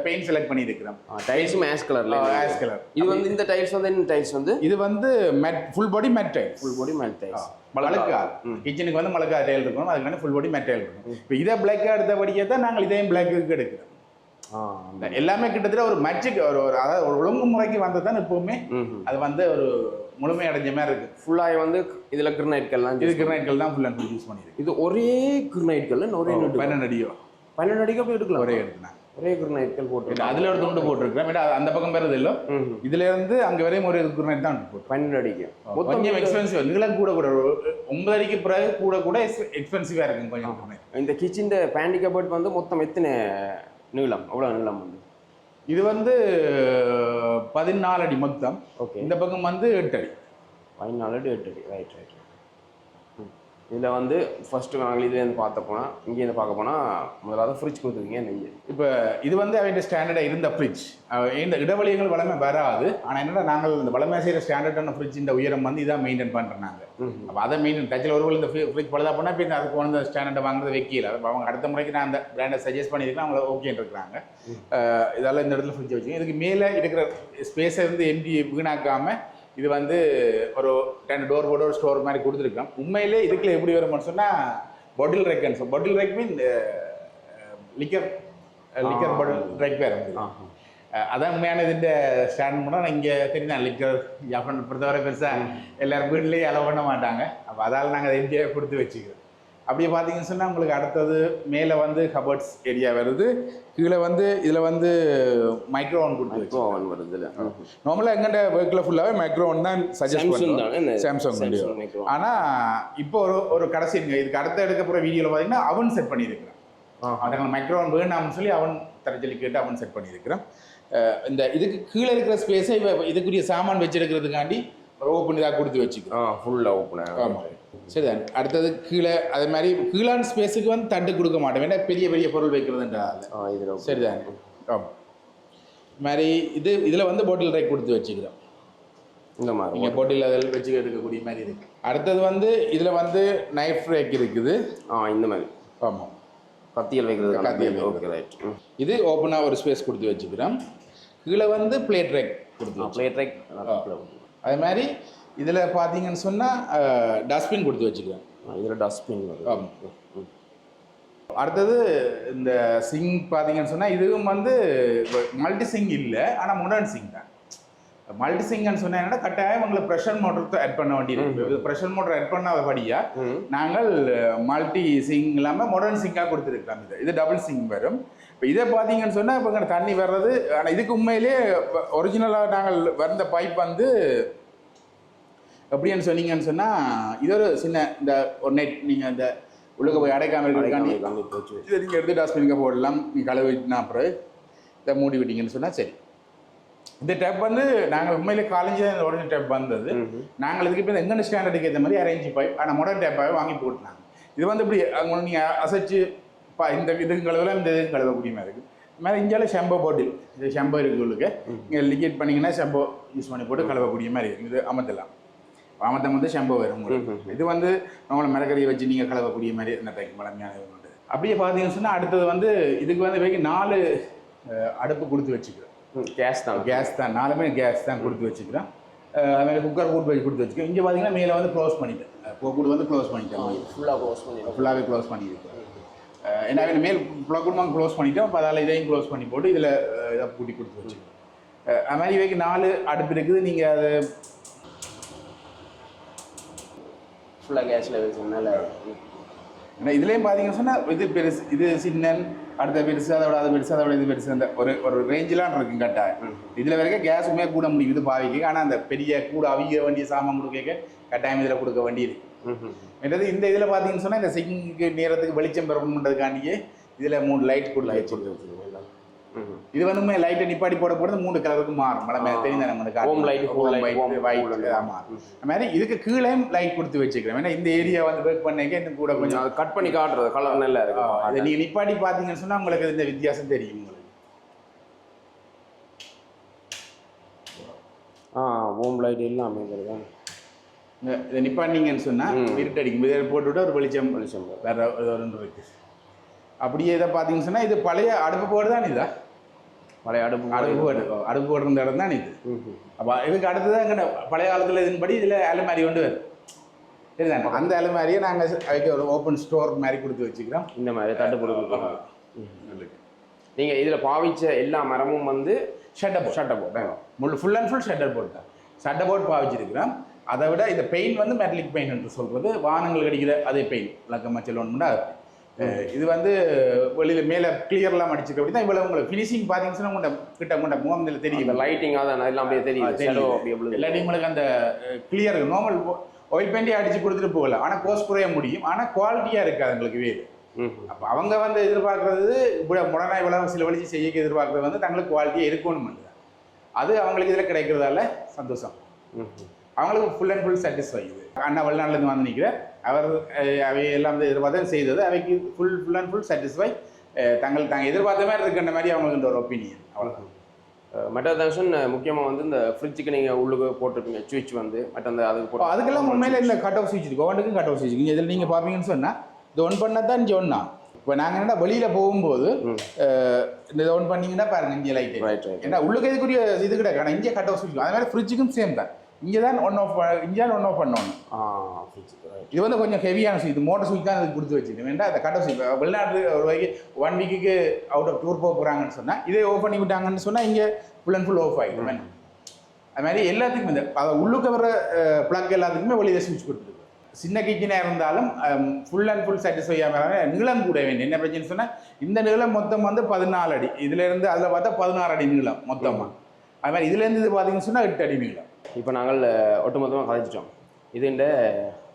A: பெயிண்ட் செலக்ட் பண்ணியிருக்கிறோம்.
C: டைல்ஸும் ஆஷ் கலர்ல
A: ஆஷ் கலர்
C: இது வந்து இந்த டைல்ஸ் வந்து என்ன டைல்ஸ் வந்து?
A: இது வந்து matte full body matte tiles
C: full body matte tiles
A: மலக்கா கிச்சனுக்கு வந்து மலக்கா டைல் இருக்கணும் அதுக்கு வந்து ஃபுல் பாடி மெட் டைல் இருக்கணும். இப்போ இதை பிளாக்காக எடுத்தபடியே தான் நாங்கள் இதையும் பிளாக்கு எடுக்கிறோம். எல்லாமே கிட்டத்தட்ட ஒரு மச்சுக்கு ஒரு ஒரு அதாவது ஒரு ஒழுங்குமுறைக்கு வந்தது தான் எப்போவுமே அது வந்து ஒரு முழுமை அடைஞ்ச மாதிரி இருக்கு.
C: ஃபுல்லாக வந்து இதில் கிரனைட்கள்லாம்
A: இது கிரனைட்கள் தான் ஃபுல் அண்ட் ஃபுல் யூஸ் பண்ணியிருக்கு
C: இது ஒரே கிரனைட்கள் ஒரே
A: பன்னெண்டு அடியோ?
C: பன்னெண்டு அடிக்கு போய் எடுக்கலாம்.
A: ஒரே எடுத்துனாங்க
C: ஒரே கிரனைட்கள் போட்டு
A: அதுல ஒரு துண்டு போட்டிருக்கிறேன். அந்த பக்கம் வேறது இல்லை. இதுல இருந்து அங்க வரையும் ஒரு கிரனைட் தான்
C: பன்னெண்டு அடிக்கு.
A: கொஞ்சம் எக்ஸ்பென்சிவ் நீளம் கூட கூட ஒன்பது அடிக்கு பிறகு கூட கூட எக்ஸ்பென்சிவா இருக்கும் கொஞ்சம்.
C: இந்த கிச்சன் பேண்டி கபோர்ட் வந்து மொத்தம் எத்தனை நீளம்? அவ்வளோ நீளம் வந்து.
A: இது வந்து பதினாலு அடி மொத்தம்.
C: ஓகே
A: இந்த பக்கம் வந்து எட்டு அடி.
C: பதினாலு அடி எட்டு அடி. ரைட் ரைட் இதில் வந்து ஃபர்ஸ்ட் நாங்கள் இதுலேருந்து பார்த்த போனால் இங்கேருந்து பார்க்க போனால் முதலாவது ஃப்ரிட்ஜ் கொடுத்துருக்கீங்க நீங்கள்
A: இப்போ இது வந்து அவங்க ஸ்டாண்டர்டாக இருந்த ஃப்ரிட்ஜ் இந்த இடைவெளிகள் வளமை வராது. ஆனால் என்னன்னா நாங்கள் இந்த வளமை செய்கிற ஸ்டாண்டர்டான ஃப்ரிட்ஜ் இந்த உயரம் வந்து இதான் மெயின்டைன் பண்ணுறோம் நாங்கள் அப்போ அதை மெயின்டைன் டச்சில் ஒரு இந்த ஃப்ரிட்ஜ் பழுதா போனால் இப்போ அதுக்கு வந்து ஸ்டாண்டர்டை வாங்குறது வைக்கல. அப்ப அவங்க அடுத்த முறைக்கு நான் அந்த பிராண்டை சஜஸ்ட் பண்ணியிருக்கேன் அவங்க ஓகேன்னு இருக்கிறாங்க. இதால இந்த இடத்துல ஃப்ரிட்ஜ் வச்சுக்கோங்க. இதுக்கு மேலே இருக்கிற ஸ்பேஸை வந்து எம்டி வீணாக்காம இது வந்து ஒரு ரெண்டு டோர் போட ஒரு ஸ்டோர் மாதிரி கொடுத்துருக்கோம். உண்மையிலே இதுக்குள்ள எப்படி வரும்னு சொன்னால் பாட்டில் ரெக்கன்ஸ் பாட்டில் ரெக் மீன் லிக்கர் லிக்கர் பாட்டில் ரெக் அஹ் அதான் உண்மையான இதுன்ற ஸ்டாண்ட் பண்ணால் நான் இங்கே தெரியும் லிக்கர் ஜாப்பான் பொறுத்தவரை பெருசாக எல்லாரும் வீட்லேயே அலோவ் பண்ண மாட்டாங்க. அப்போ அதால் நாங்கள் அதை இந்தியா கொடுத்து வச்சுக்கிறோம். அப்படியே பார்த்தீங்கன்னு சொன்னால் உங்களுக்கு அடுத்தது மேலே வந்து கபர்ட்ஸ் ஏரியா வருது. கீழே வந்து இதில் வந்து மைக்ரோவன் கொடுத்து வச்சு
C: ஓவன் வருது இல்லை?
A: நார்மலாக எங்கள்கிட்ட ஒர்க்கில் ஃபுல்லாகவே மைக்ரோவன் தான் சஜஸ்ட்
C: இந்த
A: சாம்சங்
C: micro.
A: ஆனால் இப்போ ஒரு ஒரு கடைசி இதுக்கு அடுத்த எடுக்க போகிற வீடியோவில் பார்த்தீங்கன்னா அவன் செட் பண்ணியிருக்கிறேன். அதனால் மைக்ரோவன் வேணாம்னு சொல்லி அவன் தர சொல்லி கேட்டு அவன் செட் பண்ணியிருக்கிறேன். இந்த இதுக்கு கீழே இருக்கிற ஸ்பேஸை இதுக்குரிய சாமான் வச்சிருக்கிறதுக்காண்டி ஓப்பன் இதாக கொடுத்து வச்சுக்கிறோம்.
C: ஆ ஃபுல்லாக ஓப்பன்
A: ஆமாம் சரிதான். அடுத்தது கீழே அதே மாதிரி கீழான் ஸ்பேஸுக்கு வந்து தண்டு கொடுக்க மாட்டோம். ஏன்னா பெரிய பெரிய பொருள் வைக்கிறதுன்றால சரிதான். ஆமாம் இது மாதிரி இது இதில் வந்து பாட்டில் ரேக் கொடுத்து வச்சுக்கிறோம்.
C: இந்த மாதிரி.
A: நீங்கள் பாட்டில் அதில் வச்சு எடுக்கக்கூடிய மாதிரி இருக்கு. அடுத்தது வந்து இதில் வந்து நைஃப் ரேக் இருக்குது.
C: ஆ இந்த மாதிரி.
A: ஆமாம்
C: கத்தியல் வைக்கிறது.
A: கத்தியல்
C: ஓகே ரைட்
A: இது ஓப்பனாக ஒரு ஸ்பேஸ் கொடுத்து வச்சுக்கிறோம். கீழே வந்து பிளேட் ரேக் கொடுத்து
C: பிளேட் ரைக்
A: அது மாதிரி இதில் பார்த்தீங்கன்னு சொன்னால் டஸ்ட்பின் கொடுத்து வச்சுக்கிறேன்
C: இதில் டஸ்ட்பின்
A: ஆமாம் அடுத்தது இந்த சிங் பார்த்தீங்கன்னு சொன்னால் இதுவும் வந்து மல்டி சிங் இல்லை ஆனால் மாடர்ன் சிங் தான். மல்டி சிங்னு சொன்னா என்னன்னா கட்டாயம் உங்களுக்கு ப்ரெஷர் மோட்டர் ஆட் பண்ண வேண்டியது ப்ரெஷர் மோட்டர் ஆட் பண்ணாதபடியா
C: ம்.
A: நாங்கள் மல்டி சிங் இல்லாமல் மாடர்ன் சிங்காக கொடுத்துருக்கலாம் இது. இது டபுள் சிங் வரும். இப்போ இதை பார்த்தீங்கன்னு சொன்னால் இப்போ தண்ணி வர்றது ஆனால் இதுக்கு உண்மையிலே ஒரிஜினலாக நாங்கள் வந்த பைப் வந்து எப்படின்னு சொன்னீங்கன்னு சொன்னால் இது ஒரு சின்ன இந்த ஒரு நெட் நீங்கள் இந்த உள்ளுக்க போய் அடைக்காமல்
C: போச்சு.
A: இதை நீங்கள் எடுத்து டஸ்ட்பினுக்கு போடலாம். நீ கழுவிட்டுனா அப்புறம் இதை மூடி விட்டீங்கன்னு சொன்னால் சரி. இந்த டேப் வந்து நாங்கள் உண்மையிலே காலேஜ் தான் ஒரிஜினல் டேப் வந்தது. நாங்கள் இதுக்கு இப்போ எங்கன்னு ஸ்டாண்டர்டுக்கு ஏற்ற மாதிரி அரேஞ்ச் பைப் ஆனால் மாடர்ன் டேப்பாகவே வாங்கி போட்டுனாங்க. இது வந்து இப்படி அங்கே நீங்கள் அசைச்சு பா இந்த இதுக்கு கழுவலாம் இந்த இதுக்கு கழுவக்கூடிய மாதிரி இருக்குது மாதிரி இந்தியாவில் ஷெம்போ பாட்டில் இது ஷெம்போ இருக்கு உங்களுக்கு நீங்கள் லிக்விட் பண்ணிங்கன்னா ஷெம்போ யூஸ் பண்ணி போட்டு கழுவக்கூடிய மாதிரி இருக்குது இது அமர்த்தலாம் அமர்த்தம் வந்து ஷெம்போ வரும் உங்களுக்கு. இது வந்து நம்மளை மிளகறியை வச்சு நீங்கள் கழுவக்கூடிய மாதிரி இந்த டைப் பழமையான உண்டு. அப்படியே பார்த்தீங்கன்னு சொன்னால் அடுத்தது வந்து இதுக்கு வந்து வைக்க நாலு அடுப்பு கொடுத்து வச்சுக்கிறோம்.
C: கேஸ் தான்.
A: கேஸ் தான். நாலுமே கேஸ் தான் கொடுத்து வச்சுக்கிறோம். அஹ் அது மாதிரி குக்கர் கூட்டு வச்சு கொடுத்து வச்சுக்கிறோம். இங்கே பார்த்தீங்கன்னா மேலே வந்து க்ளோஸ் பண்ணிட்டேன். கூடு வந்து க்ளோஸ் பண்ணிட்டேன்.
C: ஃபுல்லாக க்ளோஸ் பண்ணிடுவோம்
A: ஃபுல்லாகவே க்ளோஸ் பண்ணியிருக்கேன். ஏன்னா மேல் குடும்பம் க்ளோஸ் பண்ணிட்டோம். அப்போ அதால் இதையும் க்ளோஸ் பண்ணி போட்டு இதில் இதை பூட்டி கொடுத்து வச்சுக்கிறோம். அஹ் அது மாதிரி இவைக்கு நாலு அடுப்பு இருக்குது. நீங்கள் அது
C: ஃபுல்லாக கேஸில் வச்சதுனால
A: ஏன்னா இதுலேயும் பார்த்தீங்கன்னு சொன்னால் இது பெருசு இது சின்னன் அடுத்த பெருசு அதோட அது பெருசு அதோட இது பெருசு அந்த ஒரு ஒரு ரேஞ்செலாம் இருக்கும் கட்டாயம். இதில் வரைக்கும் கேஸுமே கூட முடியுது பாவிக்கு. ஆனால் அந்த பெரிய கூட அவிய வேண்டிய சாமான் கொடுக்க கட்டாயம் இதில் கொடுக்க வேண்டியது. மற்றது இந்த இதில் பார்த்தீங்கன்னு சொன்னால் இந்த சிங்க்கு நேரத்துக்கு வெளிச்சம் பெறணுன்றதுக்காண்டியே இதில் மூணு லைட் கொடுத்து
C: லைட் கொடுத்து.
A: இது வந்து லைட்டை நிப்பாட்டி போட போகிறது மூணு கலருக்கு மாறும். மழை தெரியும் நம்மளுக்கு
C: light, cool light, warm,
A: white அது மாதிரி இதுக்கு கீழே லைட் கொடுத்து வச்சுக்கிறோம். ஏன்னா இந்த ஏரியா வந்து ஒர்க் பண்ணிக்க இன்னும் கூட கொஞ்சம்
C: அதை கட் பண்ணி காட்டுறது கலர் நல்லா இருக்கு.
A: இதை நீங்கள் நிப்பாட்டி பார்த்தீங்கன்னு சொன்னால் உங்களுக்கு இந்த வித்தியாசம் தெரியும் உங்களுக்கு.
C: ஆ ஹோம் லைட் எல்லாமே
A: இந்த இதை நிப்பாட்டிங்கன்னு சொன்னால். இருட்டடிக்கும் இதை போட்டுவிட்டு ஒரு வெளிச்சம்
C: வெளிச்சம்.
A: வேற ஒரு இருக்கு. அப்படியே இதை பார்த்தீங்கன்னு சொன்னால் இது பழைய அடுப்பு போடு தான் இதா?
C: பழைய அடுப்பு
A: அடுப்பு போடு அடுப்பு இருந்த இடம் தான் இது. அப்போ இதுக்கு அடுத்ததான் எங்கிட்ட பழைய காலத்தில் இதன்படி இதில் அலுமாரி கொண்டு வரும். சரிதான்? அந்த அலுமாரியை நாங்கள் அதுக்கு ஒரு ஓப்பன் ஸ்டோர் மாதிரி கொடுத்து வச்சுக்கிறோம்.
C: இந்த மாதிரி தட்டு போட்டு நீங்கள் இதில் பாவிச்ச எல்லா மரமும் வந்து
A: ஷட்டர் போட்
C: ஷட்டை போட்டேன்
A: முள் full and full shutter board தான். ஷட்டர் போட் பாவிச்சிருக்கிறோம். அதை விட இந்த பெயிண்ட் வந்து மெட்டலிக் பெயிண்ட் என்று சொல்கிறது வானங்கள் அடிக்கிற அதே பெயிண்ட் விளக்கமாக சொல்லணும்னா இது வந்து வெளியில் மேலே கிளியர்லாம் அடிச்சிருக்க. அப்படி தான் இவ்வளோ உங்களுக்கு ஃபினிஷிங் பார்த்தீங்கன்னா உங்களோட கிட்ட உங்களோட முகத்தில் தெரியும்.
C: லைட்டிங் அதான் எல்லாம் அப்படியே விழுது
A: இல்லாட்டி உங்களுக்கு அந்த கிளியர் நார்மல் ஒயிட் பெயிண்டே அடிச்சு கொடுத்துட்டு போகலாம் ஆனால் கோர்ஸ் குறைய முடியும். ஆனால் குவாலிட்டியாக இருக்காது உங்களுக்கு வேறு அப்போ அவங்க வந்து எதிர்பார்க்கறது இப்போ முடனா இவ்வளவு சில வழிச்சு செய்ய எதிர்பார்க்கறது வந்து தங்களுக்கு குவாலிட்டியாக இருக்கணும் அது அவங்களுக்கு இதில் கிடைக்கிறதால சந்தோஷம். அவங்களுக்கு ஃபுல் அண்ட் ஃபுல் சாட்டிஸ்ஃபை இது. அண்ணா வெளிநாட்டிலேருந்து வந்து நிற்கிற அவர் அஹ், அவை எல்லாம் வந்து எதிர்பார்த்து செய்தது. அவைக்கு full full and full satisfy தங்கள் தாங்க எதிர்பார்த்த மாதிரி இருக்கின்ற மாதிரி அவங்களுக்கு ஒரு ஒப்பீனியன் அவ்வளோதான்
C: மற்ற தர்ஷன் முக்கியமாக வந்து இந்த ஃப்ரிட்ஜுக்கு நீங்கள் உள்ளுக்கு போட்டிருப்பீங்க சுவிட்ச் வந்து மற்ற அந்த அதுக்கு
A: அதுக்கெல்லாம் உண்மையில இந்த கட் ஆஃப் ஸ்விட்ச் இருக்கு. ஒவ்வொன்றுக்கும் கட் ஆஃப் ஸ்விட்ச் இருக்கு. இதில் நீங்கள் பார்ப்பீங்கன்னு சொன்னால் இது ஒன் பண்ண தான் இங்கே ஒன்றா இப்போ நாங்கள் என்ன வெளியில் போகும்போது இந்த ஒன் பண்ணீங்கன்னா பாருங்க இங்கே லைட்
C: ரைட்
A: ஏன்னா உள்ளுக்கு இதுக்குரிய இது கிடையாது. ஆனால் இங்கே கட் ஆஃப் ஸ்விட்ச் அது மாதிரி ஃப்ரிட்ஜுக்கும் சேம் தான். இங்கே தான் ஒன் ஆஃப் இங்கே தான் ஒன் ஆஃப் பண்ணணும் இது வந்து கொஞ்சம் ஹெவியான ஸ்விட்ச் இது மோட்டர் ஸ்விட்ச் தான் இதுக்கு கொடுத்து வச்சுட்டு வேண்டாம் அந்த கட் ஸ்விட்ச் வெளிநாட்டு ஒரு வரைக்கு ஒன் வீக்குக்கு அவுட் ஆஃப் டூர் போக போகிறாங்கன்னு சொன்னால் இதே ஓப்பன் பண்ணி விட்டாங்கன்னு சொன்னால் இங்கே ஃபுல் அண்ட் ஃபுல் ஆஃப் ஆகிடும் அது மாதிரி எல்லாத்துக்குமே இந்த அதை உள்ளுக்கு வர ப்ளக் எல்லாத்துக்குமே வெளியே ஸ்விட்ச் கொடுத்துருக்கு சின்ன கிச்சனாக இருந்தாலும் ஃபுல் அண்ட் ஃபுல் சாட்டிஸ்ஃபை ஆகாமல் நீளம் கூட வேண்டிய என்ன பிரச்சனை சொன்னால் இந்த நீளம் மொத்தம் வந்து பதினாலு அடி. இதுலேருந்து அதில் பார்த்தா பதினாறு அடி நீளம் மொத்தமாக அது மாதிரி இதுலேருந்து இது பார்த்தீங்கன்னு சொன்னால் எட்டு அடி நீளம்.
C: இப்போ நாங்கள் ஒட்டுமொத்தமாக கதைச்சிட்டோம். இதுண்ட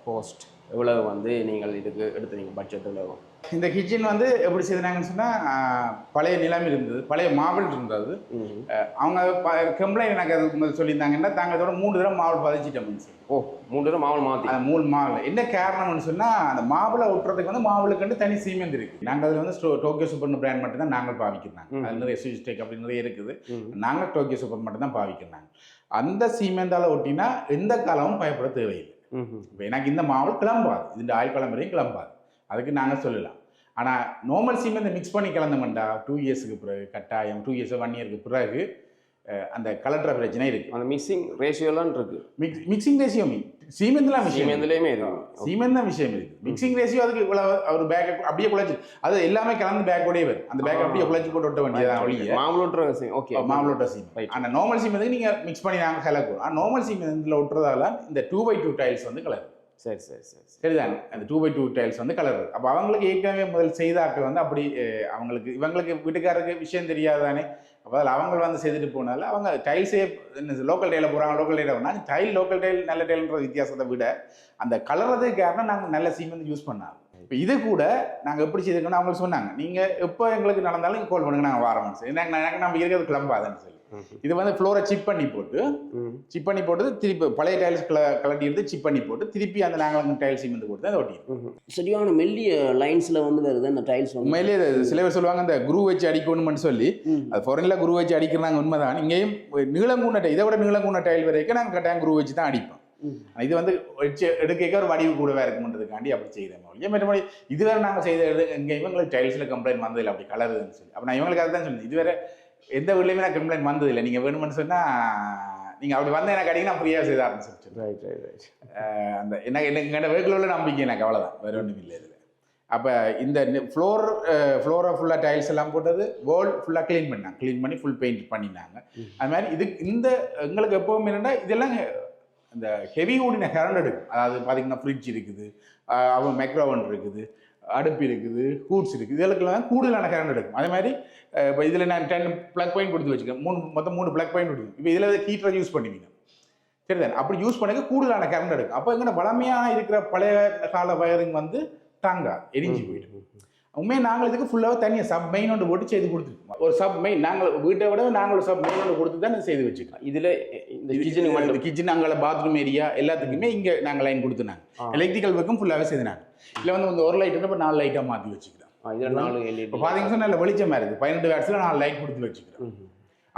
C: போஸ்ட் எவ்வளவு வந்து நீங்கள் இதுக்கு எடுத்துறீங்க பட்ஜெட் எவ்வளவு?
A: இந்த கிச்சன் வந்து எப்படி செய்தாங்கன்னு சொன்னால் பழைய நிலம் இருந்தது. பழைய மாவல் இருந்தது. அவங்க கம்ப்ளைண்ட் எனக்கு முதல்ல சொல்லியிருந்தாங்கன்னா தாங்க இதோட மூணு தடவை மாவல் பதிச்சிட்டோம்னு சொல்லி.
C: ஓ மூணு தடவை மாவல் மாற்றி
A: மூணு மாவல் என்ன காரணம்னு சொன்னால் அந்த மாவலை ஒட்டுறதுக்கு வந்து மாவலுக்கு தனி சீமெண்ட் இருக்குது நாங்கள் அதில் வந்து டோக்கியோ சூப்பர் பிராண்ட் மட்டும் தான் நாங்கள் பாவிக்கிறாங்க. அது நிறைய சுவிச் டெக் அப்படி நிறைய இருக்குது. நாங்கள் டோக்கியோ சூப்பர் மட்டும் தான் பாவிக்கிறாங்க அந்த சீமெந்தால ஒட்டினா எந்த காலமும் பயப்பட தேவையில்லை. இப்போ எனக்கு இந்த மாவல் கிளம்பாது. இந்த ஆயில் கிளம்புறையும் கிளம்பாது. அதுக்கு நாங்கள் சொல்லலாம். ஆனால் நார்மல் சீமெண்ட் மிக்ஸ் பண்ணி கலந்தோம்டா டூ இயர்ஸுக்கு பிறகு கட்டாயம் டூ இயர்ஸ் ஒன் இயருக்கு பிறகு அந்த கலட்டுற பிரச்சனை இருக்குது
C: அந்த மிக்சிங் ரேஷியோலாம் இருக்கு.
A: மிக்ஸ் மிக்சிங் ரேஷியோ விஷயம்
C: சீமேந்துலேயுமே இருக்கு
A: சீமெண்ட் தான். விஷயம் இருக்குது மிக்சிங் ரேஷியோ அதுக்கு இவ்வளவு ஒரு பேக் அப்படியே குழச்சி அது எல்லாமே கலந்து பேக்கோடயே வரும். அந்த பேக் அப்படியே குழச்சி போட்டு ஒட்ட வேண்டியதான் ஒழிய.
C: மாவல் ஓட்டுற ஓகே
A: மாமலோட்ட சீம். ஆனால் நார்மல் சீமெண்ட்டுக்கு நீங்கள் மிக்ஸ் பண்ணி நாங்கள் கலக்குவோம் ஆனால் நார்மல் சீமெண்ட்டில் ஒட்டுறதால இந்த டூ பை டூ டைல்ஸ் வந்து கலர்
C: சரி சரி சரி சரி.
A: சரிதானே? அந்த டூ பை டூ டைல்ஸ் வந்து கலர் அப்போ அவங்களுக்கு ஏற்கனவே முதல் செய்த ஆட்கள் வந்து அப்படி அவங்களுக்கு இவங்களுக்கு வீட்டுக்காரருக்கு விஷயம் தெரியாதானே அப்போ அதில் அவங்க வந்து செய்துட்டு போனால அவங்க டைல்ஸே லோக்கல் டைலில் போகிறாங்க லோக்கல் டைலில் போனால் டைல் லோக்கல் டைல் நல்ல டைல்ன்ற வித்தியாசத்தை விட அந்த கலர்றதுக்கு காரணம் நாங்கள் நல்ல சீமெண்ட் யூஸ் பண்ணாங்க. இப்போ இது கூட நாங்கள் எப்படி செய்திருக்கோம்னு அவங்க சொன்னாங்க. நீங்கள் எப்போ எங்களுக்கு நடந்தாலும் கால் பண்ணுங்க நாங்கள் வாரோம்னு சொல்லி. எனக்கு நம்ம இருக்கிறது கிளம்பாதுன்னு சொல்லி. இது வந்து ஃப்ளோரை சிப் பண்ணி போட்டு சிப் பண்ணி போட்டு திருப்பி பழைய டைல்ஸ் கல கலட்டி எடுத்து சிப் பண்ணி போட்டு திருப்பி அந்த நாங்கள் டைல்ஸ் சீமெண்ட் போட்டு அதை ஒட்டி
D: சரியான மெல்லிய லைன்ஸ்ல வந்து வருது அந்த டைல்ஸ் வந்து.
A: அது சில பேர் சொல்லுவாங்க அந்த குரு வச்சு அடிக்கணும்னு சொல்லி. அது ஃபாரின்ல குரு வச்சு அடிக்கிறாங்க உண்மைதான். இங்கேயும் நீளங்கூன இதை விட நீளங்கூன டைல் வரைக்கும் நாங்கள் கட்டாயம் குரு வச்சு தான் அடிப்போம். இது வந்து எடுக்க ஒரு வடிவு கூடவே இருக்கும்ன்றதுக்காண்டி அப்படி செய்கிறோம் ஒழிய மற்றபடி இதுவரை நாங்கள் செய்த இங்கே இவங்களுக்கு டைல்ஸில் கம்ப்ளைண்ட் வந்ததில்லை அப்படி கலருதுன்னு சொல்லி. அப்போ நான் இவங்களுக்கு அதுதான் சொன்னேன். இதுவரை எந்த வீட்லையுமே நான் கம்ப்ளைண்ட் வந்ததில்லை. நீங்கள் வேணும்னு சொன்னால் நீங்கள் அப்படி வந்து எனக்கு அடிக்க நான் ஃப்ரீயாக செய்த ஆரம்பிச்சு
C: ரைட் ரைட் ரைட்
A: அந்த என்ன எனக்கு எங்கள் வீட்டில் உள்ள நம்பிக்கை எனக்கு அவ்வளோதான் வேற ஒன்றும் இல்லை இதில். அப்போ இந்த ஃப்ளோர் ஃப்ளோரை ஃபுல்லாக டைல்ஸ் எல்லாம் போட்டது வேர்ல்ட் ஃபுல்லாக க்ளீன் பண்ணாங்க. க்ளீன் பண்ணி ஃபுல் பெயிண்ட் பண்ணினாங்க. அது மாதிரி இது இந்த எங்களுக்கு எப்போவுமே என்னன்னா இதெல்லாம் இந்த ஹெவி ஊடின கரண்ட் எடுக்கும் அதாவது பார்த்தீங்கன்னா ஃப்ரிட்ஜ் இருக்குது. அவன் மைக்ரோவன் இருக்குது. அடுப்பு இருக்குது. கூட்ஸ் இருக்குது. இதெல்லாம் கூடுதலான கரண்ட் எடுக்கும் அதே மாதிரி இப்போ இதில் நான் டென் ப்ளக் பாயிண்ட் கொடுத்து வச்சுக்கேன். மூணு மொத்தம் மூணு ப்ளக் பாயிண்ட் கொடுத்து இப்போ இதில் ஹீட்டரை யூஸ் பண்ணுவீங்க சரிதான்? அப்படி யூஸ் பண்ணக்க கூடுதலான கரண்ட் எடுக்கும் அப்போ எங்கன்னா வளமையாக இருக்கிற பழைய கால வயரிங் வந்து தாங்காது. எரிஞ்சு போயிடும். உண்மையை நாங்கள் இதுக்கு ஃபுல்லாக தனியாக சப் மெயின் ஒன்று போட்டு செய்து கொடுத்துருக்கோம். ஒரு சப் மெயின் நாங்கள் வீட்டை விட நாங்கள் ஒரு சப் மெயின் ஒன்று கொடுத்து தான் செய்து வச்சுக்கலாம்
C: இதுல இந்த கிச்சனுக்கு மட்டும்.
A: கிச்சன் அங்கே பாத்ரூம் ஏரியா எல்லாத்துக்குமே இங்கே நாங்கள் லைன் கொடுத்துனாங்க. எலக்ட்ரிக்கல் ஒர்க்கும் ஃபுல்லாகவே செய்தாங்க இல்லை வந்து ஒரு லைட் இப்போ நாலு லைட்டாக மாற்றி வச்சுக்கிறோம்.
C: இதுல நாலு
A: இப்போ பார்த்தீங்கன்னா நல்ல வெளிச்சமாக இருக்குது. பன்னெண்டு வேட்ஸில் நாலு லைட் கொடுத்து வச்சுக்கிறோம்.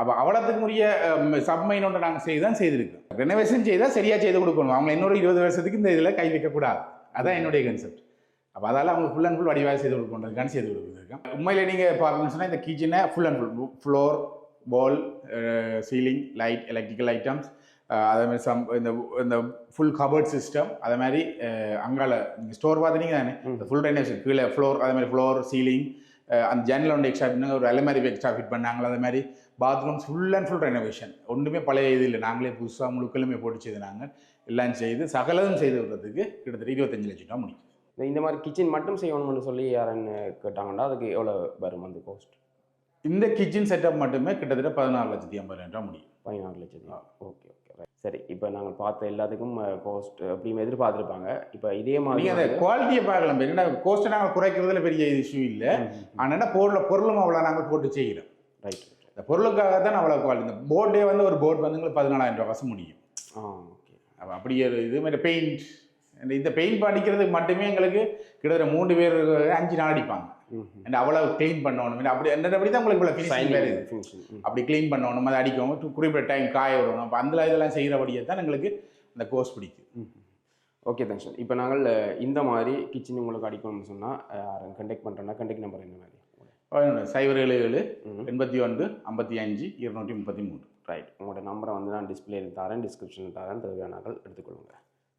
A: அப்போ அவ்வளோத்துக்கு உரிய சப்மைன் ஒன்று நாங்கள் செய்து தான் செய்திருக்கோம் ரெனோவேஷன் செய்தால் சரியாக செய்து கொடுக்கணும். அவங்க இன்னொரு இருபது வருஷத்துக்கு இந்த இதில் கை வைக்கக்கூடாது. அதான் என்னுடைய கன்செப்ட் அப்போ அதால் அவங்க ஃபுல் அண்ட் ஃபுல் வடிவாக செய்து கொடுக்கணுன்றதுக்கான செய்து கொடுத்துருக்கோம் உண்மையிலே நீங்கள் பார்த்தீங்கன்னு சொன்னால் இந்த கிச்சனை full and full floor wall ceiling light electrical items அதே மாதிரி சம் இந்த இந்த ஃபுல் கபர்ட் சிஸ்டம் அதே மாதிரி அங்கால நீங்கள் ஸ்டோர் பார்த்தீங்க தானே? இந்த ஃபுல் ரெனோவேஷன் கீழே ஃப்ளோர் அதே மாதிரி ஃப்ளோர் சீலிங் அந்த ஜன்னல் ஒன்று எக்ஸ்ட்ரா பண்ணாங்க ஒரு அலமாரி எக்ஸ்ட்ரா ஃபிட் பண்ணாங்களா அதே மாதிரி bathrooms full and full renovation ஒன்றுமே பழைய இது இல்லை. நாங்களே புதுசாக முழுக்களுமே போட்டு செய்தாங்க எல்லாம் செய்து சகலதும் செய்து விடுறதுக்கு கிட்டத்தட்ட இருபத்தஞ்சு லட்சம் ரூபா முடியும்
C: இந்த- மாதிரி கிச்சன் மட்டும் செய்யணும்னு சொல்லி யாருன்னு கேட்டாங்கன்னா அதுக்கு எவ்வளோ வரும் அந்த காஸ்ட்
A: இந்த கிச்சன் செட்டப் மட்டுமே கிட்டத்தட்ட பதினாறு லட்சத்தி ஐம்பதாயிரம் ரூபா முடியும்.
C: பதினாறு லட்சம் ஓகே ஓகே சரி இப்போ நாங்கள் பார்த்த எல்லாத்துக்கும் காஸ்ட் அப்படின்னு எதிர்பார்த்துருப்பாங்க. இப்போ இதே மாதிரி
A: அந்த குவாலிட்டியை பார்க்கலாம். என்ன கோஸ்ட்டை நாங்கள் குறைக்கிறதுல பெரிய இஷ்யூ இல்லை. ஆனால் பொருள் பொருளும் அவ்வளோ நாங்கள் போட்டு செய்கிறோம்
C: ரைட்
A: இந்த பொருளுக்காக தான் அவ்வளோ குவாலிட்டி இந்த போர்டே வந்து ஒரு போர்டு வந்து பதினாலாயிரம் ரூபா காசு முடியும்.
C: ஆ ஓகே
A: அப்ப அப்படி ஒரு இது மாதிரி பெயிண்ட் இந்த பெயிண்ட் அடிக்கிறதுக்கு மட்டுமே எங்களுக்கு கிட்டத்தட்ட மூணு பேர் அஞ்சு நாள் அடிப்பாங்க. and அவ்வளோ க்ளீன் பண்ணணும். அப்படி அப்படி தான் உங்களுக்கு இவ்வளோ ஃபினிஷிங் வேறு அப்படி க்ளீன் பண்ணணும் அதை அடிக்கணும். குறிப்பிட்ட டைம் காய விடணும். அப்போ அந்த இதெல்லாம் செய்கிறபடியே தான் எங்களுக்கு அந்த கோர்ஸ் பிடிக்கும்.
C: ஓகே தேங்க்ஸ் இப்போ நாங்கள் இந்த மாதிரி கிச்சன் உங்களுக்கு அடிக்கணும்னு சொன்னால் கண்டெக்ட் பண்ணுறோன்னா கண்டெக்ட் நம்பர் என்ன மாதிரி?
A: சைபர் ஏழு ஏழு எண்பத்தி ஒன்று ஐம்பத்தி அஞ்சு இருநூற்றி முப்பத்தி மூணு
C: ரைட் உங்களோட நம்பரை வந்து நான் டிஸ்பிளேல தரேன் டிஸ்கிரிப்ஷனில் தரேன் தேவையானாக்கள் எடுத்துக்கொள்ளுங்க.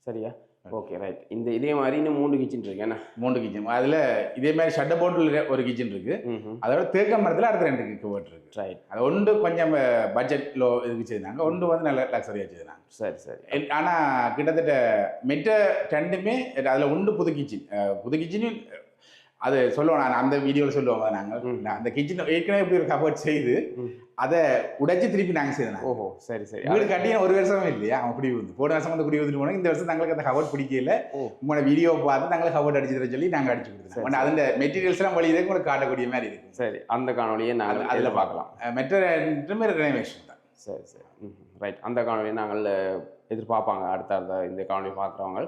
C: சரியா? ஓகே ரைட் இந்த இதே மாதிரி இன்னும் மூணு கிச்சன் இருக்கு. என்ன?
A: மூணு கிச்சன் அதில் இதே மாதிரி ஷட்ட போட்டில் ஒரு கிச்சன் இருக்குது
C: ம்
A: அதோட தேக்க மரத்தில் அடுத்த ரெண்டு கிச்சன் இருக்கு.
C: ரைட்
A: அது ஒன்று கொஞ்சம் பட்ஜெட் லோ இதுக்கு செய்தாங்க. ஒன்று வந்து நல்ல லக்ஸரியாக செய்தாங்க.
C: சரி சரி.
A: ஆனால் கிட்டத்தட்ட மெட்ட ரெண்டுமே அதில் உண்டு புது கிச்சன் புது கிச்சனும் அது சொல்லுவோம். நான் அந்த வீடியோவில் சொல்லுவோம். நாங்கள் அந்த கிச்சன் ஏற்கனவே இப்படி ஒரு கபோர்ட் செய்து. அதை உடைச்சு திருப்பி நாங்கள் செய்தோம்
C: ஓஹோ சரி சரி.
A: வீடு கட்டின ஒரு வருஷமே இல்லையா? அவன் குடி வந்து. போன வருஷம் வந்து குடி வந்துட்டு போனாங்க இந்த வருஷம் தங்களுக்கு அந்த கபோர்ட் பிடிக்கல. உங்களோட வீடியோ பார்த்து நாங்கள் கபோர்ட் அடிச்சு தர சொல்லி நாங்கள் அடிச்சு கொடுத்தோம் ஆனால் அதில் மெட்டீரியல்ஸ்லாம் வழியிலே உங்களுக்கு காட்டக்கூடிய மாதிரி இருக்கும்
C: சரி அந்த காணொலியை நாங்கள்
A: அதில்
C: பார்க்கலாம்.
A: மெட்ட ரெண்டுமே ரெனோவேஷன் தான்.
C: சரி சரி. ம் ரைட் அந்த காணொலியை நாங்கள் எதிர்பார்ப்பாங்க. அடுத்த அடுத்த இந்த காணொலி பார்க்குறவங்க.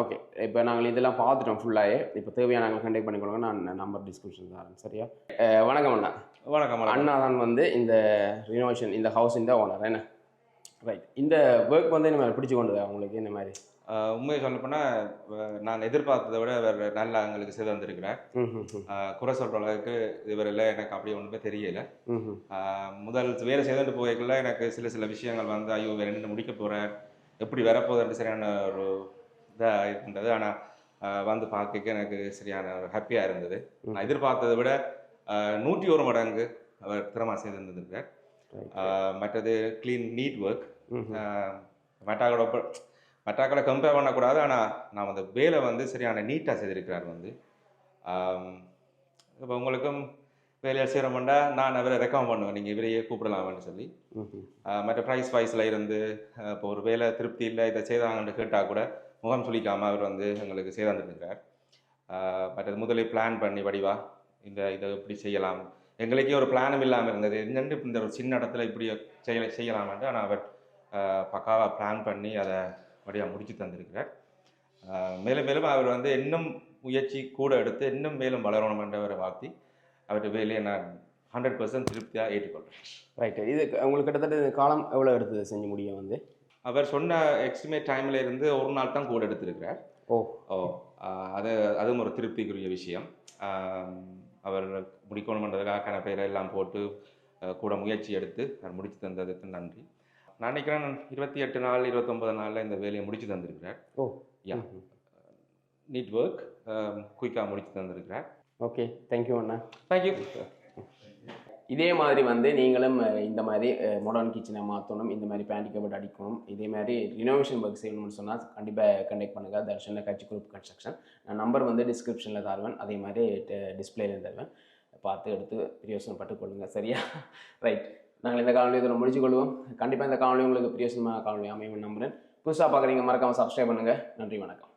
C: ஓகே இப்போ நாங்கள் இதெல்லாம் பார்த்துட்டோம் ஃபுல்லாகவே இப்போ தேவையான நாங்கள் கண்டெக்ட் பண்ணிக்கொள்ளுங்க. நான் நம்பர் டிஸ்கிரிப்ஷன் தரேன். சரியா? வணக்கம் அண்ணா.
B: வணக்கம்
C: அண்ணா தான் வந்து இந்த ரினோவேஷன் இந்த ஹவுஸ் இந்த ஓனர் என்ன? ரைட் இந்த ஒர்க் வந்து மாதிரி பிடிச்சி கொண்டது உங்களுக்கு இந்த மாதிரி.
B: உண்மையை சொல்லப்போனால் நான் எதிர்பார்த்ததை விட வேறு நல்லா எங்களுக்கு செய்து வந்திருக்கிறேன் குறை சொல்கிற அளவுக்கு இதுவரையில் எனக்கு அப்படி ஒன்றுமே தெரியல. முதல் வேலை செய்துட்டு போய்க்குள்ள எனக்கு சில சில விஷயங்கள் வந்து ஐயோ வேற என்ன முடிக்க போகிறேன் எப்படி வரப்போகுதுன்ட்டு சரியான ஒரு இதாக இருந்தது. ஆனால் வந்து பார்க்க எனக்கு சரியான ஒரு ஹாப்பியாக இருந்தது. நான் எதிர்பார்த்ததை விட நூற்றி ஒரு மடங்கு அவர் திறமா செய்திருந்திருக்கார் ஆஹ் மற்றது க்ளீன் நீட் ஒர்க் மெட்டாக்கோட மெட்டாக்கோட கம்பேர் பண்ணக்கூடாது ஆனால் நான் அந்த வேலை வந்து சரியான நீட்டாக செய்திருக்கிறார் வந்து. இப்போ உங்களுக்கும் வேலையை செய்கிறோம்னா நான் அவரை ரெக்கமெண்ட் பண்ணுவேன். நீங்கள் இவரையே கூப்பிடலாம்னு சொல்லி. மற்ற ப்ரைஸ் வைஸில் இருந்து இப்போ ஒரு வேலை திருப்தி இல்லை இதை செய்தாங்கன்னு கேட்டால் கூட முகம் சுளிக்காமல் அவர் வந்து எங்களுக்கு செய்தாந்துருக்கிறார் மற்றது முதலே பிளான் பண்ணி வடிவா இந்த இதை இப்படி செய்யலாம். எங்களுக்கே ஒரு பிளானும் இல்லாமல் இருந்தது. என்னென்று இந்த ஒரு சின்ன இடத்துல இப்படி செய்ய செய்யலாம்னு ஆனால் அவர் பக்காவாக பிளான் பண்ணி அதை வடிவாக முடித்து தந்திருக்கிறார். மேலும் மேலும் அவர் வந்து இன்னும் முயற்சி கூட எடுத்து இன்னும் மேலும் வளரணும் என்றவரை வாழ்த்தி அவருடைய வேலையை நான் ஹண்ட்ரட் பர்சன்ட் திருப்தியாக ஏற்றுக்கொள்கிறேன்
C: ரைட்டு இது உங்களுக்கு கிட்டத்தட்ட காலம் எவ்வளோ எடுத்தது செஞ்சு முடிய வந்து?
B: அவர் சொன்ன எக்ஸ்டிமேட் டைம்ல இருந்து ஒரு நாள் தான் கூட எடுத்திருக்கிறார்.
C: ஓ.
B: ஓ அது அதுவும் ஒரு திருப்திக்குரிய விஷயம். அவர் முடிக்கணுன்றதுக்காக கணப்பெயரை எல்லாம் போட்டு கூட முயற்சி எடுத்து அவர் முடித்து தந்ததுக்கு நன்றி. நான் நினைக்கிறேன் இருபத்தி எட்டு நாள் இருபத்தொன்பது நாளில் இந்த வேலையை முடித்து தந்திருக்கிறார்.
C: ஓ.
B: யா. நீட் ஒர்க் குயிக்காக முடித்து தந்திருக்கிறார்.
C: ஓகே. தேங்க்யூ அண்ணா.
B: தேங்க்யூ
C: இதே மாதிரி வந்து நீங்களும் இந்த மாதிரி மாடர்ன் கிச்சனை மாற்றணும் இந்த மாதிரி பேண்டி கபட் அடிக்கணும் இதே மாதிரி ரினோவேஷன் ஒர்க் செய்யணும்னு சொன்னால் கண்டிப்பாக கண்டெக்ட் பண்ணுங்கள் தர்ஷன் கட்சி குரூப் கன்ஸ்ட்ரக்ஷன் நான் நம்பர் வந்து டிஸ்கிரிப்ஷனில் தருவேன். அதே மாதிரி டிஸ்பிளேல தருவேன். பார்த்து எடுத்து பிரயோசனப்பட்டு கொள்ளுங்கள் சரியா? ரைட் நாங்கள் இந்த காணொலி இதில் முடிச்சு கொள்வோம். கண்டிப்பாக இந்த காணொலி உங்களுக்கு பிரயோசனமான காணொலி அமையும் நம்புறேன். புதுசாக பார்க்குறீங்க மறக்காமல் சப்ஸ்கிரைப் பண்ணுங்கள் நன்றி வணக்கம்.